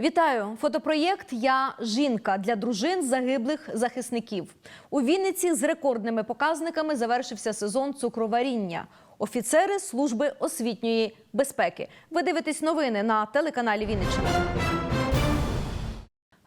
Вітаю! Фотопроєкт Я жінка для дружин загиблих захисників. У Вінниці з рекордними показниками завершився сезон цукроваріння. Офіцери служби освітньої безпеки. Ви дивитесь новини на телеканалі Вінниччина.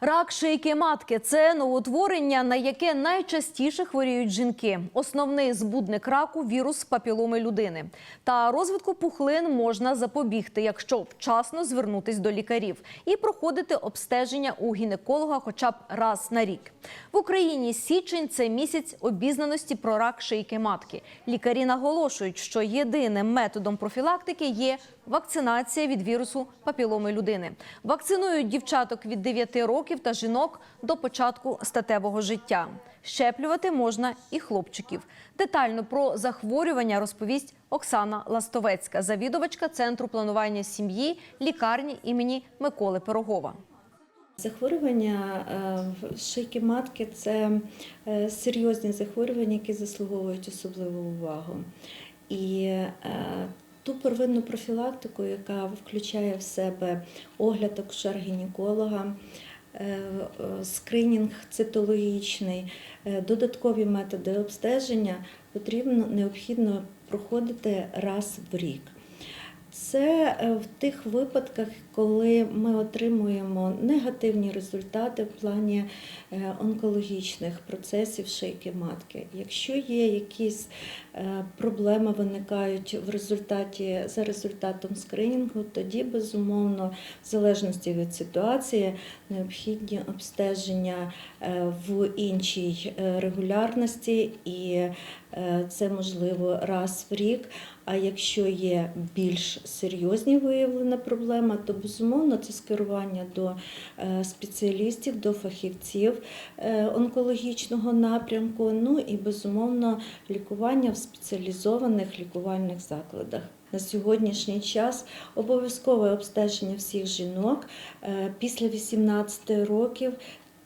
Рак шийки матки це новоутворення, на яке найчастіше хворіють жінки. Основний збудник раку вірус папіломи людини. Та розвитку пухлин можна запобігти, якщо вчасно звернутись до лікарів і проходити обстеження у гінеколога хоча б раз на рік. В Україні січень це місяць обізнаності про рак шийки матки. Лікарі наголошують, що єдиним методом профілактики є вакцинація від вірусу папіломи людини. Вакцинують дівчаток від 9 років та жінок до початку статевого життя. Щеплювати можна і хлопчиків. Детально про захворювання розповість Оксана Ластовецька, завідувачка центру планування сім'ї лікарні імені Миколи Пирогова. Захворювання е, шийки матки це е, серйозні захворювання, які заслуговують особливу увагу. І е, ту первинну профілактику, яка включає в себе огляд акушер-гінеколога, е, е, скринінг цитологічний, е, додаткові методи обстеження потрібно необхідно проходити раз в рік. Це е, в тих випадках, коли ми отримуємо негативні результати в плані е, онкологічних процесів шийки матки. Якщо є якісь е, проблеми виникають в результаті за результатом скринінгу, тоді безумовно, в залежності від ситуації, необхідні обстеження в іншій регулярності, і це можливо раз в рік. А якщо є більш серйозні виявлена проблема, то безумовно це скерування до е, спеціалістів, до фахівців е, онкологічного напрямку. Ну і безумовно лікування в спеціалізованих лікувальних закладах. На сьогоднішній час обов'язкове обстеження всіх жінок е, після 18 років.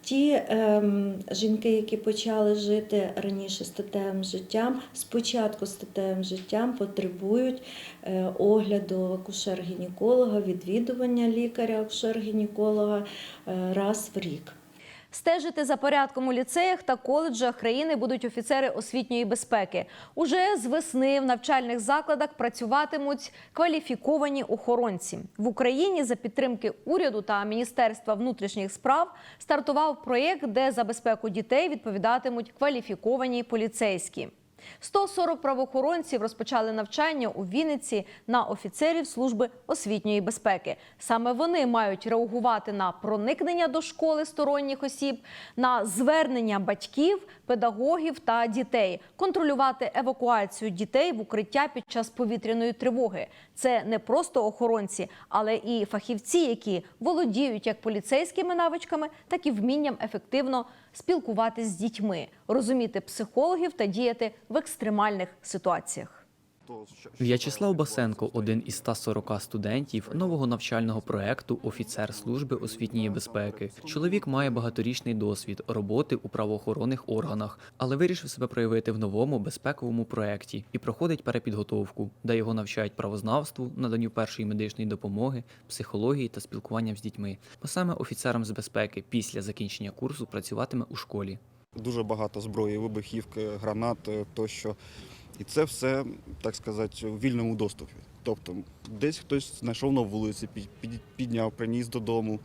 Ті ем, жінки, які почали жити раніше статевим життям, спочатку статевим життям потребують е, огляду акушер-гінеколога, відвідування лікаря акушер-гінеколога е, раз в рік. Стежити за порядком у ліцеях та коледжах країни будуть офіцери освітньої безпеки. Уже з весни в навчальних закладах працюватимуть кваліфіковані охоронці. В Україні за підтримки уряду та Міністерства внутрішніх справ стартував проєкт, де за безпеку дітей відповідатимуть кваліфіковані поліцейські. 140 правоохоронців розпочали навчання у Вінниці на офіцерів служби освітньої безпеки. Саме вони мають реагувати на проникнення до школи сторонніх осіб, на звернення батьків, педагогів та дітей, контролювати евакуацію дітей в укриття під час повітряної тривоги. Це не просто охоронці, але і фахівці, які володіють як поліцейськими навичками, так і вмінням ефективно спілкуватись з дітьми, розуміти психологів та діяти в екстремальних ситуаціях. В'ячеслав Басенко один із 140 студентів нового навчального проекту Офіцер служби освітньої безпеки. Чоловік має багаторічний досвід роботи у правоохоронних органах, але вирішив себе проявити в новому безпековому проекті і проходить перепідготовку, де його навчають правознавству, наданню першої медичної допомоги, психології та спілкуванням з дітьми. Бо саме офіцером з безпеки після закінчення курсу працюватиме у школі. Дуже багато зброї, вибухівки, гранат тощо. І це все, так сказати, у вільному доступі. Тобто десь хтось знайшов на вулиці, під- під- підняв, приніс додому.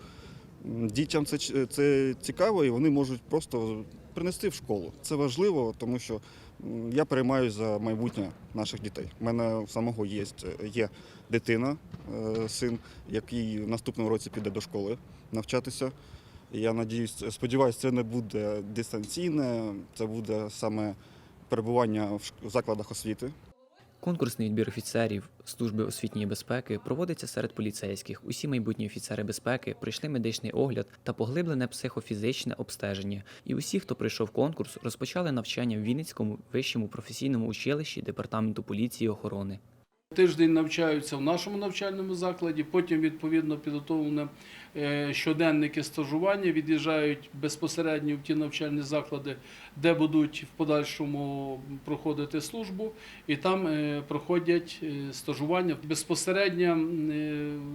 Дітям це, це цікаво і вони можуть просто принести в школу. Це важливо, тому що я переймаюся за майбутнє наших дітей. У мене самого є, є дитина, е, син, який в наступному році піде до школи навчатися. Я надіюсь, сподіваюся, це не буде дистанційне, це буде саме перебування в закладах освіти. Конкурсний відбір офіцерів служби освітньої безпеки проводиться серед поліцейських. Усі майбутні офіцери безпеки пройшли медичний огляд та поглиблене психофізичне обстеження. І усі, хто пройшов конкурс, розпочали навчання в Вінницькому вищому професійному училищі департаменту поліції і охорони. Тиждень навчаються в нашому навчальному закладі, потім відповідно підготовлені е, щоденники стажування, від'їжджають безпосередньо в ті навчальні заклади, де будуть в подальшому проходити службу, і там е, проходять е, стажування. Безпосередньо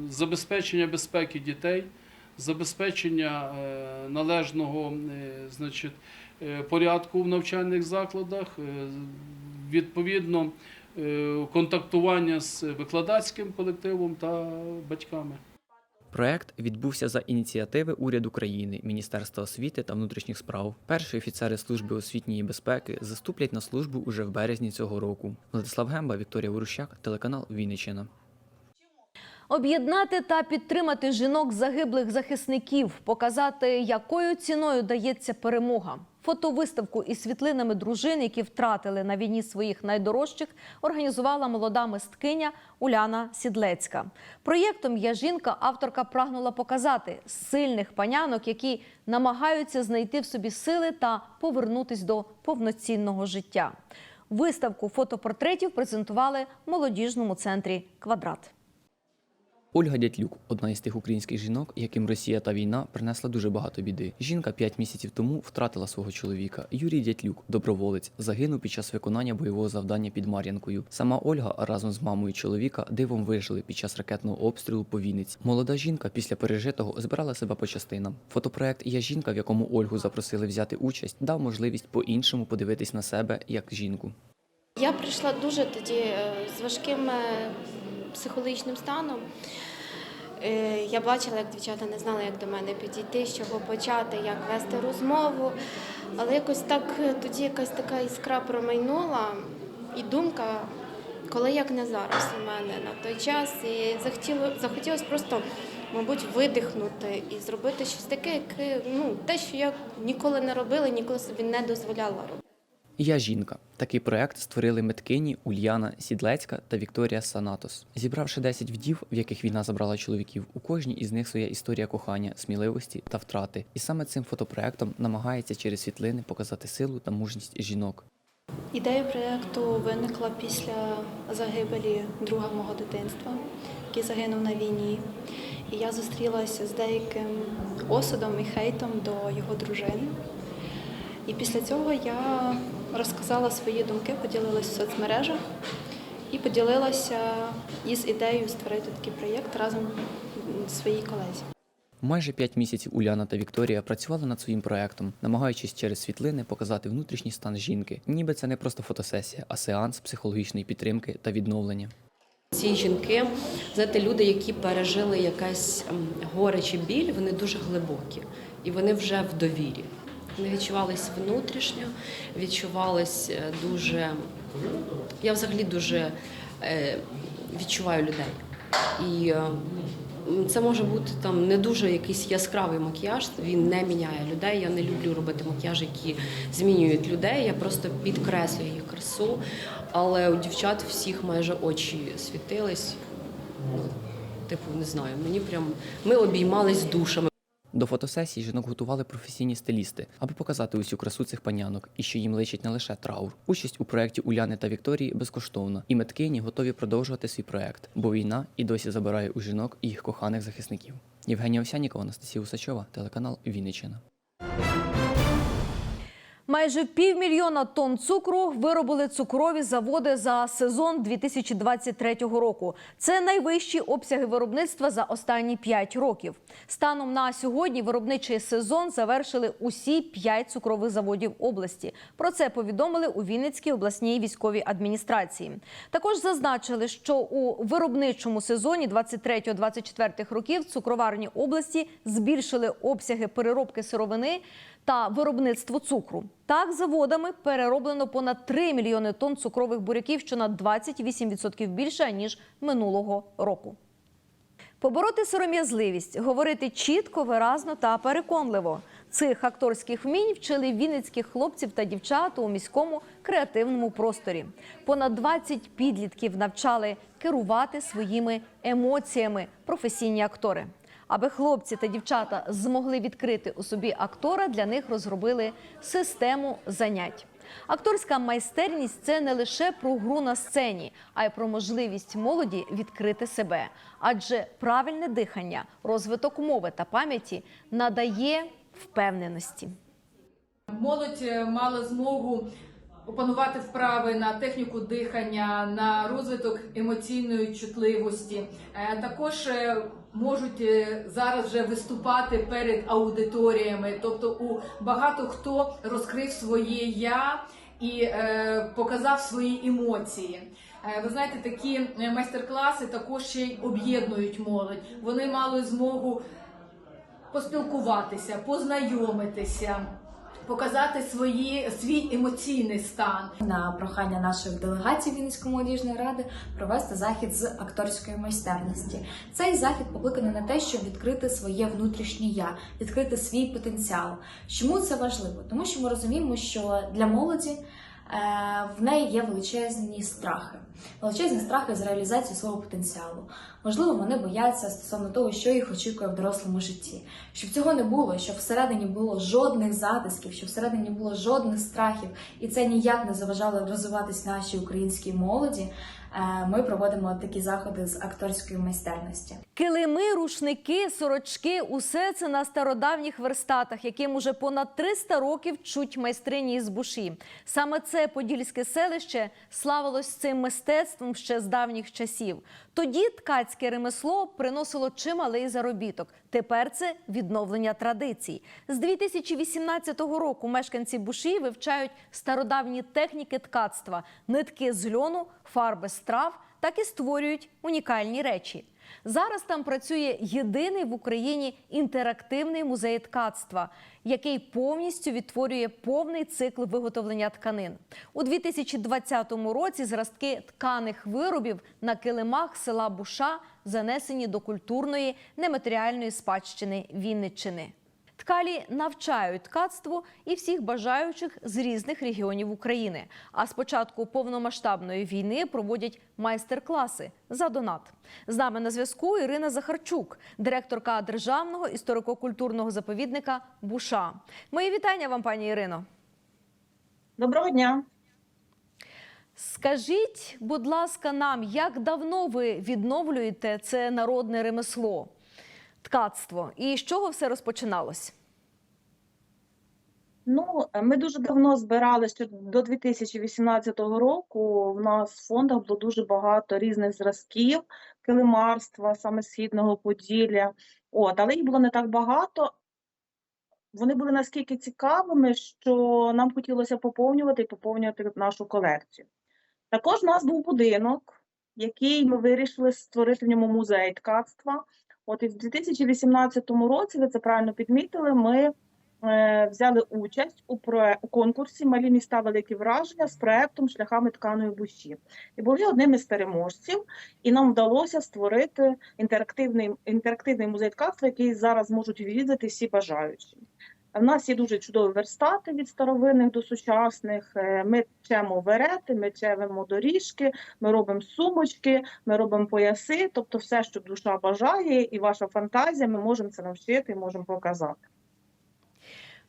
забезпечення безпеки дітей, забезпечення належного значить, порядку в навчальних закладах, відповідно контактування з викладацьким колективом та батьками. Проект відбувся за ініціативи уряду країни, Міністерства освіти та внутрішніх справ. Перші офіцери служби освітньої безпеки заступлять на службу уже в березні цього року. Владислав Гемба, Вікторія Ворущак, телеканал Вінниччина. Об'єднати та підтримати жінок загиблих захисників, показати, якою ціною дається перемога. Фотовиставку із світлинами дружин, які втратили на війні своїх найдорожчих, організувала молода мисткиня Уляна Сідлецька. Проєктом Я жінка авторка прагнула показати сильних панянок, які намагаються знайти в собі сили та повернутись до повноцінного життя. Виставку фотопортретів презентували в молодіжному центрі Квадрат. Ольга Дятлюк одна із тих українських жінок, яким Росія та війна принесла дуже багато біди. Жінка п'ять місяців тому втратила свого чоловіка. Юрій Дятлюк, доброволець, загинув під час виконання бойового завдання під Мар'янкою. Сама Ольга разом з мамою чоловіка дивом вижили під час ракетного обстрілу по Вінниці. Молода жінка після пережитого збирала себе по частинам. Фотопроект Я жінка, в якому Ольгу запросили взяти участь, дав можливість по-іншому подивитись на себе як жінку. Я прийшла дуже тоді е, з важким е, психологічним станом. Е, Я бачила, як дівчата не знали, як до мене підійти, з чого почати, як вести розмову. Але якось так е, тоді якась така іскра промайнула і думка, коли як не зараз у мене на той час. І захотіло, захотілося просто, мабуть, видихнути і зробити щось таке, яке ну, те, що я ніколи не робила, ніколи собі не дозволяла робити. Я жінка. Такий проект створили меткині Ульяна Сідлецька та Вікторія Санатос. Зібравши 10 вдів, в яких війна забрала чоловіків, у кожній із них своя історія кохання, сміливості та втрати. І саме цим фотопроектом намагається через світлини показати силу та мужність жінок. Ідея проєкту виникла після загибелі друга мого дитинства, який загинув на війні. І я зустрілася з деяким осудом і хейтом до його дружини. І після цього я розказала свої думки, поділилася в соцмережах і поділилася із ідеєю створити такий проєкт разом з своїй колезі. Майже п'ять місяців Уляна та Вікторія працювали над своїм проектом, намагаючись через світлини показати внутрішній стан жінки. Ніби це не просто фотосесія, а сеанс психологічної підтримки та відновлення. Ці жінки, знаєте, люди, які пережили якесь ем, горе чи біль, вони дуже глибокі і вони вже в довірі. Вони відчувались внутрішньо, відчувались е, дуже. Я взагалі дуже е, відчуваю людей. І е, це може бути там не дуже якийсь яскравий макіяж, він не міняє людей. Я не люблю робити макіяж, які змінюють людей. Я просто підкреслюю їх красу. Але у дівчат всіх майже очі світились. Типу, не знаю, мені прям ми обіймались душами. До фотосесії жінок готували професійні стилісти, аби показати усю красу цих панянок і що їм личить не лише траур. Участь у проєкті Уляни та Вікторії безкоштовна, і меткині готові продовжувати свій проєкт, бо війна і досі забирає у жінок їх коханих захисників. Євгенія Овсянікова, Анастасія Усачова, телеканал Вінниччина. Майже півмільйона тонн цукру виробили цукрові заводи за сезон 2023 року. Це найвищі обсяги виробництва за останні 5 років. Станом на сьогодні виробничий сезон завершили усі 5 цукрових заводів області. Про це повідомили у Вінницькій обласній військовій адміністрації. Також зазначили, що у виробничому сезоні 23-24 років цукроварні області збільшили обсяги переробки сировини та виробництво цукру. Так, заводами перероблено понад 3 мільйони тонн цукрових буряків, що на 28% більше ніж минулого року. Побороти сором'язливість, говорити чітко, виразно та переконливо. Цих акторських вмінь вчили вінницьких хлопців та дівчат у міському креативному просторі. Понад 20 підлітків навчали керувати своїми емоціями професійні актори. Аби хлопці та дівчата змогли відкрити у собі актора, для них розробили систему занять. Акторська майстерність це не лише про гру на сцені, а й про можливість молоді відкрити себе. Адже правильне дихання, розвиток мови та пам'яті надає впевненості. Молодь е, мала змогу опанувати вправи на техніку дихання, на розвиток емоційної чутливості. Е, Також е, можуть е, зараз вже виступати перед аудиторіями, тобто у багато хто розкрив своє я і показав свої емоції. Ви знаєте, такі майстер-класи також ще й об'єднують молодь. Вони мали змогу поспілкуватися, познайомитися, показати свої, свій емоційний стан. на прохання нашої делегації Вінницької молодіжної ради провести захід з акторської майстерності. Цей захід покликаний на те, щоб відкрити своє внутрішнє я, відкрити свій потенціал. Чому це важливо? Тому що ми розуміємо, що для молоді в неї є величезні страхи, величезні страхи з реалізації свого потенціалу. Можливо, вони бояться стосовно того, що їх очікує в дорослому житті. Щоб цього не було, щоб всередині було жодних затисків, щоб всередині було жодних страхів, і це ніяк не заважало розвиватись нашій українській молоді. Е, Ми проводимо такі заходи з акторської майстерності. Килими, рушники, сорочки усе це на стародавніх верстатах, яким уже понад 300 років чуть майстрині із буші. Саме це подільське селище славилось цим мистецтвом ще з давніх часів. Тоді ткацьке ремесло приносило чималий заробіток. Тепер це відновлення традицій. З 2018 року мешканці буші вивчають стародавні техніки ткацтва, нитки з льону, фарби з трав, так і створюють унікальні речі. Зараз там працює єдиний в Україні інтерактивний музей ткацтва, який повністю відтворює повний цикл виготовлення тканин. У 2020 році зразки тканих виробів на килимах села Буша занесені до культурної нематеріальної спадщини Вінниччини. Ткалі навчають ткацтву і всіх бажаючих з різних регіонів України. А з початку повномасштабної війни проводять майстер-класи за донат. З нами на зв'язку Ірина Захарчук, директорка державного історико-культурного заповідника Буша. Мої вітання вам, пані Ірино. Доброго дня. Скажіть, будь ласка, нам, як давно ви відновлюєте це народне ремесло, ткацтво, і з чого все розпочиналось? Ну, ми дуже давно збирали, що до 2018 року в нас в фондах було дуже багато різних зразків килимарства, саме східного Поділля. От, але їх було не так багато. Вони були наскільки цікавими, що нам хотілося поповнювати і поповнювати нашу колекцію. Також у нас був будинок, який ми вирішили створити в ньому музей ткацтва. От і в 2018 році, ви це правильно підмітили, ми е, взяли участь у, про у конкурсі Малі міста великі враження з проектом Шляхами тканої буші. І були одним із переможців, і нам вдалося створити інтерактивний, інтерактивний музей ткацтва, який зараз можуть відвідати всі бажаючі. У нас є дуже чудові верстати від старовинних до сучасних. Е, Ми чемо верети, ми чемемо доріжки, ми робимо сумочки, ми робимо пояси, тобто все, що душа бажає, і ваша фантазія, ми можемо це навчити і можемо показати.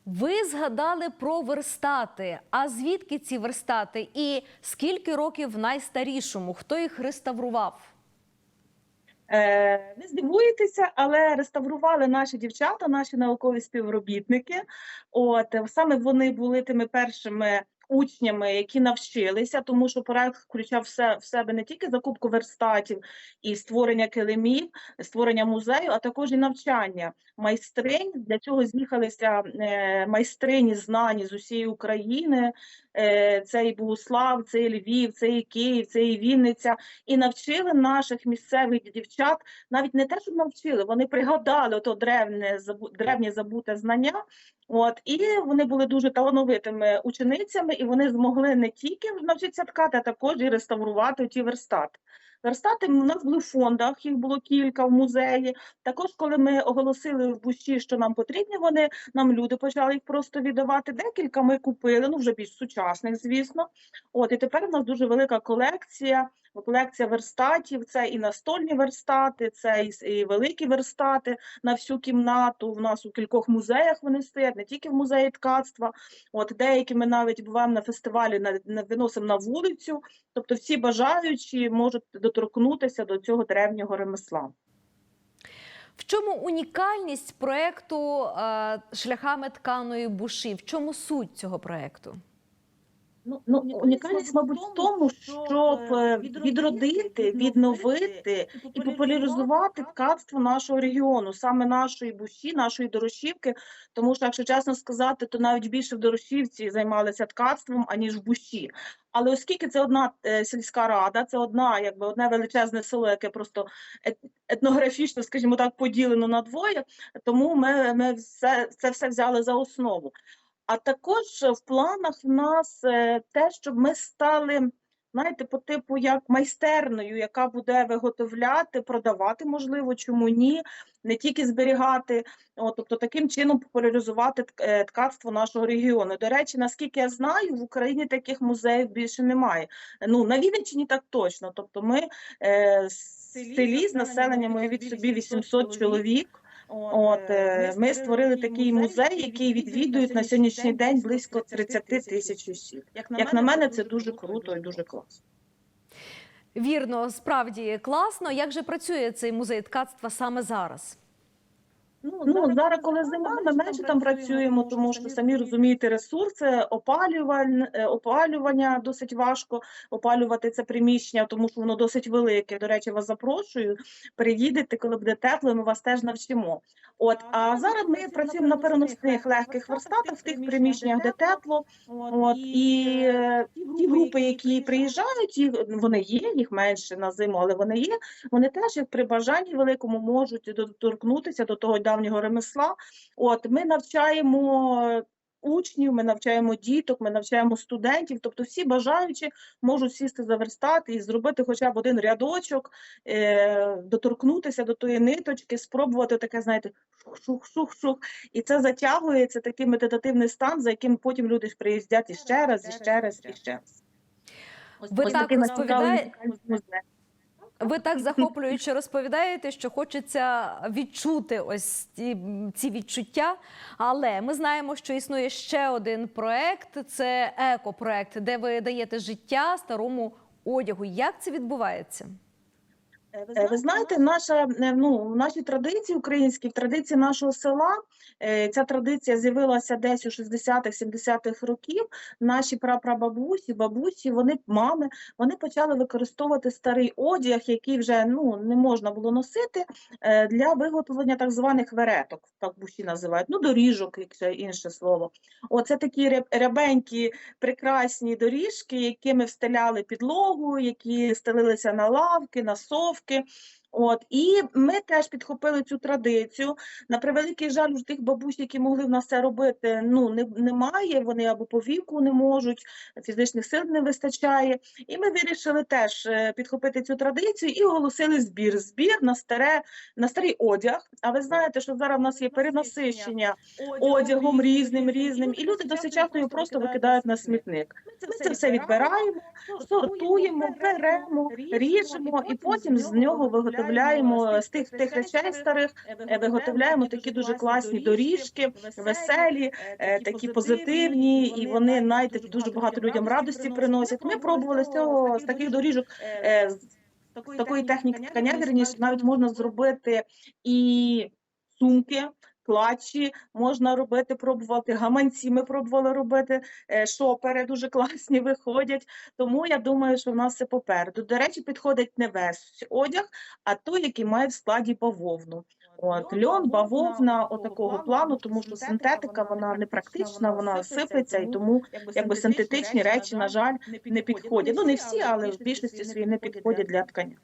Ви згадали про верстати. А звідки ці верстати? І скільки років найстарішому? Хто їх реставрував? Е, Ви здивуєтеся, але реставрували наші дівчата, наші наукові співробітники. От саме вони були тими першими учнями, які навчилися, тому що проект включав все в себе не тільки закупку верстатів і створення килимів, створення музею, а також і навчання майстринь. Для цього з'їхалися е, майстрині знані з усієї України. Е, Це і Богуслав, це і Львів, це і Київ, це і Вінниця. І навчили наших місцевих дівчат навіть не те, щоб навчили, вони пригадали то древнє забу- древнє забуте знання. От і вони були дуже талановитими ученицями, і вони змогли не тільки навчитися ткати, а також і реставрувати ті верстати. Верстати у нас були в фондах, їх було кілька в музеї. Також, коли ми оголосили в буші, що нам потрібні вони, нам люди почали їх просто віддавати. Декілька ми купили, ну вже більш сучасних, звісно. От і тепер у нас дуже велика колекція Колекція верстатів це і настольні верстати, це і, великі верстати на всю кімнату. У нас у кількох музеях вони стоять, не тільки в музеї ткацтва. От деякі ми навіть буваємо на фестивалі, виносимо на вулицю. Тобто всі бажаючі можуть доторкнутися до цього древнього ремесла. В чому унікальність проекту е, шляхами тканої буші? В чому суть цього проекту? Ну, ну, унікальність, мабуть, в тому, щоб е, відродити, відновити і популяризувати ткацтво нашого регіону, саме нашої буші, нашої дорошівки. Тому що, якщо чесно сказати, то навіть більше в дорошівці займалися ткацтвом, аніж в буші. Але оскільки це одна е, сільська рада, це одна, якби одне величезне село, яке просто ет- етнографічно, скажімо так, поділено на двоє, тому ми, ми все, це все взяли за основу. А також в планах в нас е, те, щоб ми стали, знаєте, по типу як майстерною, яка буде виготовляти, продавати, можливо, чому ні, не тільки зберігати, От, тобто таким чином популяризувати е, ткацтво нашого регіону. До речі, наскільки я знаю, в Україні таких музеїв більше немає. Ну на Вінниччині так точно. Тобто, ми е, в селі з населенням уявіть собі 800 чоловік. От е, ми створили такий музей, який відвідують на сьогоднішній день близько 30 тисяч осіб. Як на мене, це дуже круто і дуже класно. Вірно, справді класно. Як же працює цей музей ткацтва саме зараз? Ну зараз, коли зима, ми менше там працюємо, тому що самі розумієте, ресурси опалюваль- е, опалювання досить важко опалювати це приміщення, тому що воно досить велике. До речі, вас запрошую. Приїдете, коли буде тепло, ми вас теж навчимо. От а зараз ми працюємо на переносних легких верстатах в тих приміщеннях, де тепло. От і е, ті групи, які приїжджають, їх вони є, їх менше на зиму, але вони є. Вони теж як при бажанні великому можуть доторкнутися до того давнього ремесла. От ми навчаємо учнів, ми навчаємо діток, ми навчаємо студентів. Тобто всі бажаючі можуть сісти за верстат і зробити хоча б один рядочок, е, доторкнутися до тої ниточки, спробувати таке, знаєте, шух-шух-шух. І це затягується такий медитативний стан, за яким потім люди приїздять іще раз, іще раз, іще раз. Ви Ось так такий нас розповідає- цікавий музей. Ви так захоплююче розповідаєте, що хочеться відчути ось ці, ці відчуття. Але ми знаємо, що існує ще один проект це екопроект, де ви даєте життя старому одягу. Як це відбувається? Е, Ви знаєте, наша е, ну в нашій традиції українській, в традиції нашого села, е, ця традиція з'явилася десь у 60-х, 70-х років. Наші прапрабабусі, бабусі, вони мами, вони почали використовувати старий одяг, який вже ну не можна було носити е, для виготовлення так званих вереток, так бусі називають. Ну доріжок, якщо інше слово. Оце такі рябенькі прекрасні доріжки, якими встеляли підлогу, які стелилися на лавки, на es que От і ми теж підхопили цю традицію. На превеликий жаль, у тих бабусь, які могли в нас це робити, ну не, немає. Вони або по віку не можуть, фізичних сил не вистачає. І ми вирішили теж е, підхопити цю традицію і оголосили збір. Збір на старе на старий одяг. А ви знаєте, що зараз в нас є перенасищення одягом різним, різним, і люди досить часто його просто викидають на смітник. Ми це все відбираємо, сортуємо, беремо, ріжемо, і потім з нього виготовляємо з тих тих речей старих, е, виготовляємо такі дуже класні доріжки, веселі, е, такі позитивні, і вони знаєте, дуже багато людям радості приносять. Ми пробували з цього з таких доріжок. е, такої техніки ткання, вірніше, навіть можна зробити і сумки. Клатчі можна робити, пробувати гаманці. Ми пробували робити е, шопери, дуже класні виходять. Тому я думаю, що в нас все попереду. До речі, підходить не весь одяг, а той, який має в складі бавовну. От льон, бавовна, отакого плану, тому що синтетика вона не практична, вона сипеться, і тому якби синтетичні речі, на жаль, не підходять. Ну не всі, але в більшості своїй не підходять для ткання.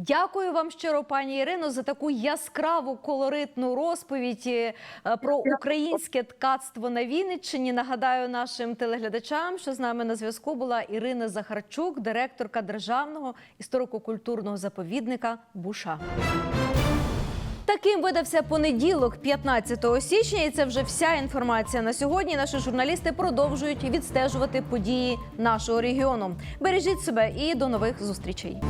Дякую вам щиро, пані Ірино, за таку яскраву колоритну розповідь е, про українське ткацтво на Вінниччині. Нагадаю нашим телеглядачам, що з нами на зв'язку була Ірина Захарчук, директорка державного історико-культурного заповідника Буша. Таким Таким видався понеділок, 15 січня, і це вже вся інформація на сьогодні. Наші журналісти продовжують відстежувати події нашого регіону. Бережіть себе і до нових зустрічей.